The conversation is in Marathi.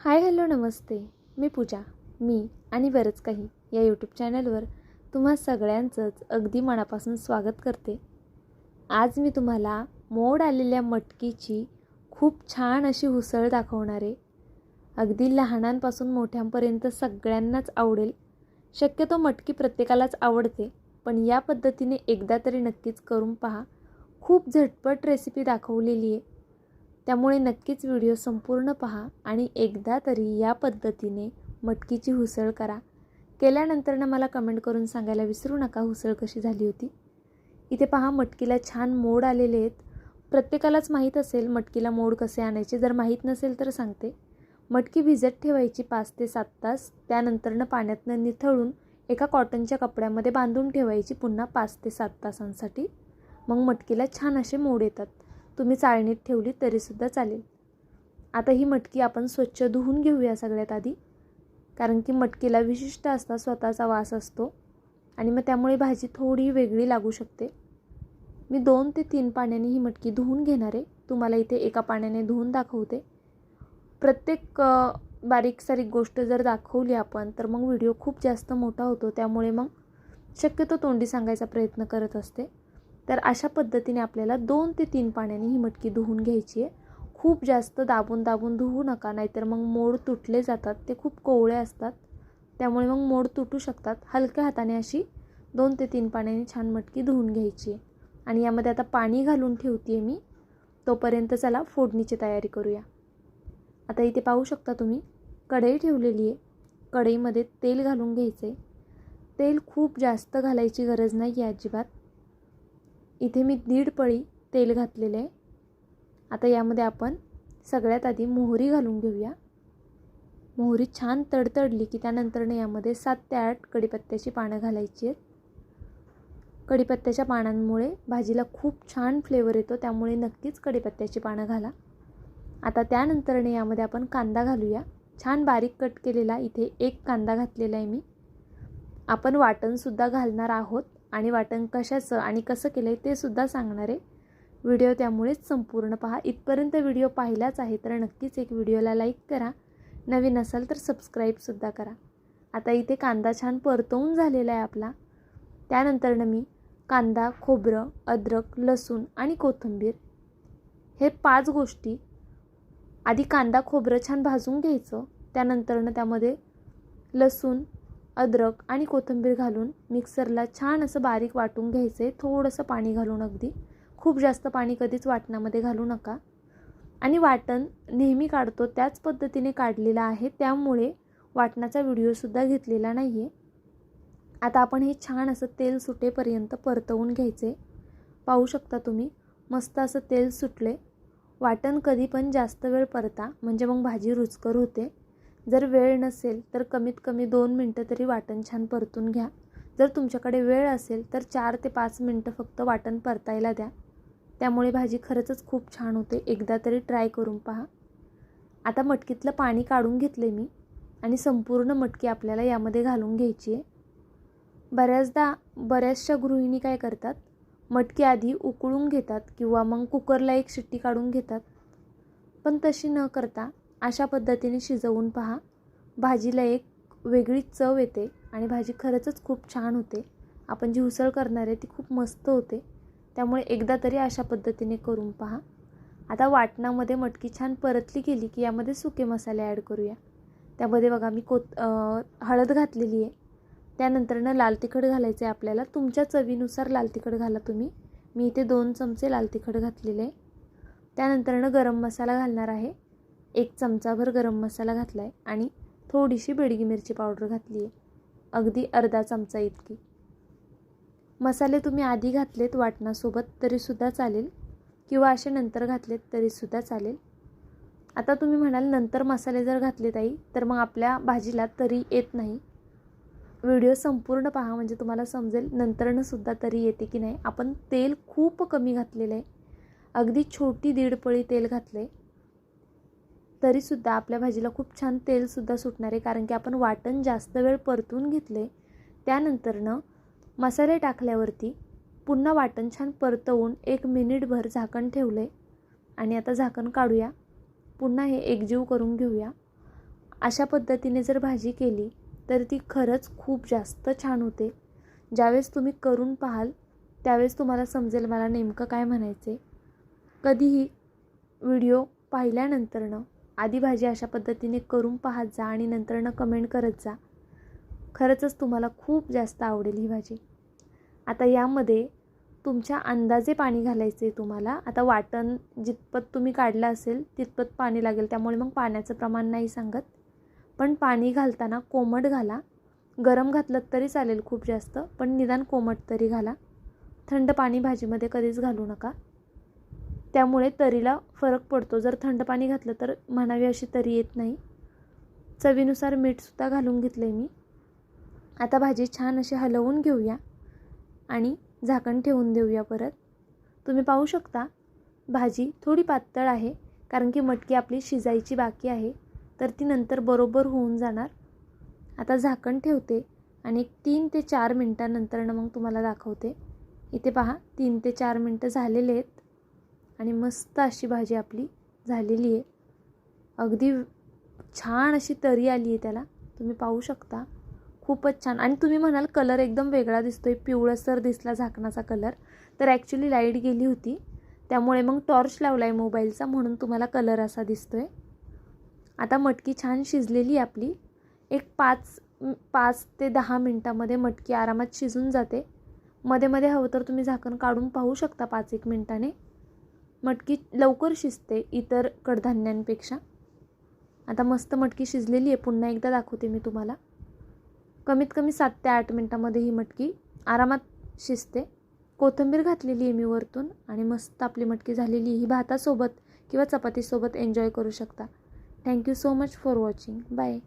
हाय हॅलो नमस्ते. मी पूजा मी आणि बरंच काही या यूट्यूब चॅनलवर तुम्हा सगळ्यांचंच अगदी मनापासून स्वागत करते. आज मी तुम्हाला मोड आलेल्या मटकीची खूप छान अशी उसळ दाखवणारे अगदी लहानांपासून मोठ्यांपर्यंत सगळ्यांनाच आवडेल. शक्यतो मटकी प्रत्येकालाच आवडते पण या पद्धतीने एकदा तरी नक्कीच करून पहा. खूप झटपट रेसिपी दाखवलेली आहे. त्यामुळे नक्कीच व्हिडिओ संपूर्ण पहा आणि एकदा तरी या पद्धतीने मटकीची हुसळ करा. केल्यानंतरनं मला कमेंट करून सांगायला विसरू नका हुसळ कशी झाली होती. इथे पहा मटकीला छान मोड आलेले आहेत. प्रत्येकालाच माहीत असेल मटकीला मोड कसे आणायचे. जर माहीत नसेल तर सांगते. मटकी भिजत ठेवायची पाच ते सात तास. त्यानंतरनं पाण्यातनं निथळून एका कॉटनच्या कपड्यामध्ये बांधून ठेवायची पुन्हा पाच ते सात तासांसाठी. मग मटकीला छान असे मोड येतात. तुम्ही चाळणीत ठेवली तरीसुद्धा चालेल. आता ही मटकी आपण स्वच्छ धुवून घेऊया सगळ्यात आधी. कारण की मटकीला विशिष्ट असता स्वतःचा वास असतो आणि मग त्यामुळे भाजी थोडी वेगळी लागू शकते. मी दोन ते तीन पाण्याने ही मटकी धुवून घेणार आहे. तुम्हाला इथे एका पाण्याने धुवून दाखवते. प्रत्येक बारीक सारीक गोष्ट जर दाखवली आपण तर मग व्हिडिओ खूप जास्त मोठा होतो. त्यामुळे मग शक्यतो तोंडी सांगायचा प्रयत्न करत असते. तर अशा पद्धतीने आपल्याला दोन ते तीन पाण्याने ही मटकी धुवून घ्यायची आहे. खूप जास्त दाबून दाबून धुवू नका नाहीतर मग मोड तुटले जातात. ते खूप कोवळे असतात. त्यामुळे मग मोड तुटू शकतात. हलक्या हाताने अशी दोन ते तीन पाण्याने छान मटकी धुवून घ्यायची आहे. आणि यामध्ये आता पाणी घालून ठेवते आहे मी. तोपर्यंत चला फोडणीची तयारी करूया. आता इथे पाहू शकता तुम्ही कढई ठेवलेली आहे. कढईमध्ये तेल घालून घ्यायचं आहे तेल खूप जास्त घालायची गरज नाही आहे अजिबात. इथे मी दीड पळी तेल घातलेलं आहे. आता यामध्ये आपण सगळ्यात आधी मोहरी घालून घेऊया. मोहरी छान तडतडली की त्यानंतरनं यामध्ये सात ते आठ कडीपत्त्याची पानं घालायची आहेत. कढीपत्त्याच्या पानांमुळे भाजीला खूप छान फ्लेवर येतो त्यामुळे नक्कीच कढीपत्त्याची पानं घाला. आता त्यानंतरने यामध्ये आपण कांदा घालूया. छान बारीक कट केलेला इथे एक कांदा घातलेला आहे मी. आपण वाटणसुद्धा घालणार आहोत. आणि वाटण कशाचं आणि कसं केलं आहे ते सुद्धा सांगणार. आहे व्हिडिओ त्यामुळेच संपूर्ण पहा. इथपर्यंत व्हिडिओ पाहिलाच आहे तर नक्कीच एक व्हिडिओला लाईक करा. नवीन असाल तर सबस्क्राईबसुद्धा करा. आता इथे कांदा छान परतवून झालेला आहे आपला. त्यानंतरनं मी कांदा खोबरं अद्रक लसूण आणि कोथिंबीर हे पाच गोष्टी आधी कांदा खोबरं छान भाजून घ्यायचं. त्यानंतरनं त्यामध्ये लसूण अद्रक आणि कोथिंबीर घालून मिक्सरला छान असं बारीक वाटून घ्यायचं. आहे थोडंसं पाणी घालून अगदी. खूप जास्त पाणी कधीच वाटणामध्ये घालू नका. आणि वाटण नेहमी काढतो त्याच पद्धतीने काढलेलं आहे. त्यामुळे वाटणाचा व्हिडिओसुद्धा घेतलेला नाही आहे आता आपण हे छान असं तेल सुटेपर्यंत परतवून घ्यायचे. पाहू शकता तुम्ही मस्त असं तेल सुटले. वाटण कधी पण जास्त वेळ परता म्हणजे मग भाजी रुचकर होते. जर वेळ नसेल तर कमीत कमी दोन मिनटं तरी वाटण छान परतून घ्या. जर तुमच्याकडे वेळ असेल तर चार ते पाच मिनटं फक्त वाटण परतायला द्या. त्यामुळे भाजी खरंच खूप छान होते. एकदा तरी ट्राय करून पहा. आता मटकीतलं पाणी काढून घेतले मी आणि संपूर्ण मटकी आपल्याला यामध्ये घालून घ्यायची आहे. बऱ्याचदा बऱ्याचशा गृहिणी काय करतात? मटकी आधी उकळून घेतात किंवा मग कुकरला एक शिट्टी काढून घेतात. पण तशी न करता अशा पद्धतीने शिजवून पहा. भाजीला एक वेगळी चव येते आणि भाजी खरंचच खूप छान होते. आपण जी उसळ करणार आहे ती खूप मस्त होते. त्यामुळे एकदा तरी अशा पद्धतीने करून पहा. आता वाटणामध्ये मटकी छान परतली गेली की यामध्ये सुके मसाले ॲड करूया. त्यामध्ये बघा मी कोत हळद घातलेली आहे. त्यानंतरनं लाल तिखट घालायचं आहे आपल्याला. तुमच्या चवीनुसार लाल तिखट घाला तुम्ही. मी इथे दोन चमचे लाल तिखट घातलेले आहे. त्यानंतरनं गरम मसाला घालणार आहे. एक चमचाभर गरम मसाला घातला आहे आणि थोडीशी बेडगी मिरची पावडर घातली आहे अगदी अर्धा चमचा इतकी. मसाले तुम्ही आधी घातलेत वाटणासोबत तरीसुद्धा चालेल किंवा असे नंतर घातलेत तरीसुद्धा चालेल. आता तुम्ही म्हणाल नंतर मसाले जर घातले ताई तर मग आपल्या भाजीला तरी येत नाही. व्हिडिओ संपूर्ण पहा म्हणजे तुम्हाला समजेल नंतरनंसुद्धा तरी येते की नाही. आपण तेल खूप कमी घातलेलं आहे अगदी छोटी दीड पळी तेल घातलं आहे तरीसुद्धा आपल्या भाजीला खूप छान तेलसुद्धा सुटणार आहे कारण की आपण वाटण जास्त वेळ परतून घेतले त्यानंतरनं मसाले टाकल्यावरती पुन्हा वाटण छान परतवून एक मिनिटभर झाकण ठेवलं आहे आणि आता झाकण काढूया. पुन्हा हे एकजीव करून घेऊया. अशा पद्धतीने जर भाजी केली तर ती खरंच खूप जास्त छान होते. ज्यावेळेस तुम्ही करून पाहाल त्यावेळेस तुम्हाला समजेल मला नेमकं काय म्हणायचे कधीही व्हिडिओ पाहिल्यानंतरनं आधी भाजी अशा पद्धतीने करून पाहत जा आणि नंतरनं कमेंट करत जा. खरंचच तुम्हाला खूप जास्त आवडेल ही भाजी. आता यामध्ये तुमच्या अंदाजे पाणी घालायचं आहे तुम्हाला. आता वाटण जितपत तुम्ही काढलं असेल तितपत पाणी लागेल. त्यामुळे मग पाण्याचं प्रमाण नाही सांगत. पण पाणी घालताना कोमट घाला. गरम घातलं तरी चालेल खूप जास्त पण निदान कोमट तरी घाला. थंड पाणी भाजीमध्ये कधीच घालू नका. त्यामुळे तरीला फरक पडतो. जर थंड पाणी घातलं तर म्हणावी अशी तरी येत नाही. चवीनुसार मीठसुद्धा घालून घेतलं आहे मी. आता भाजी छान अशी हलवून घेऊया आणि झाकण ठेवून देऊया परत. तुम्ही पाहू शकता भाजी थोडी पातळ आहे कारण की मटकी आपली शिजायची बाकी आहे तर ती नंतर बरोबर होऊन जाणार. आता झाकण ठेवते आणि एक तीन ते चार मिनटानंतरनं मग तुम्हाला दाखवते. इथे पहा तीन ते चार मिनटं झालेले आहेत. आणि मस्त अशी भाजी आपली झालेली आहे. अगदी छान अशी तरी आली आहे त्याला. तुम्ही पाहू शकता. खूपच छान. आणि तुम्ही म्हणाल कलर एकदम वेगळा दिसतोय. पिवळसर दिसला झाकणाचा कलर. तर ॲक्च्युली लाइट गेली होती. त्यामुळे मग टॉर्च लावला आहे मोबाईलचा म्हणून तुम्हाला कलर असा दिसतोय. आता मटकी छान शिजलेली आहे आपली. एक पाच पाच ते दहा मिनटामध्ये मटकी आरामात शिजून जाते. मध्ये मध्ये हवं तर तुम्ही झाकण काढून पाहू शकता पाच एक मिनटाने. मटकी लवकर शिजते इतर कडधान्यांपेक्षा. आता मस्त मटकी शिजलेली आहे. पुन्हा एकदा दाखवते मी तुम्हाला. कमीत कमी सात ते आठ मिनटामध्ये ही मटकी आरामात शिजते. कोथिंबीर घातलेली आहे मी वरतून आणि मस्त आपली मटकी झालेली ही भातासोबत किंवा चपातीसोबत एन्जॉय करू शकता. Thank you so much for watching bye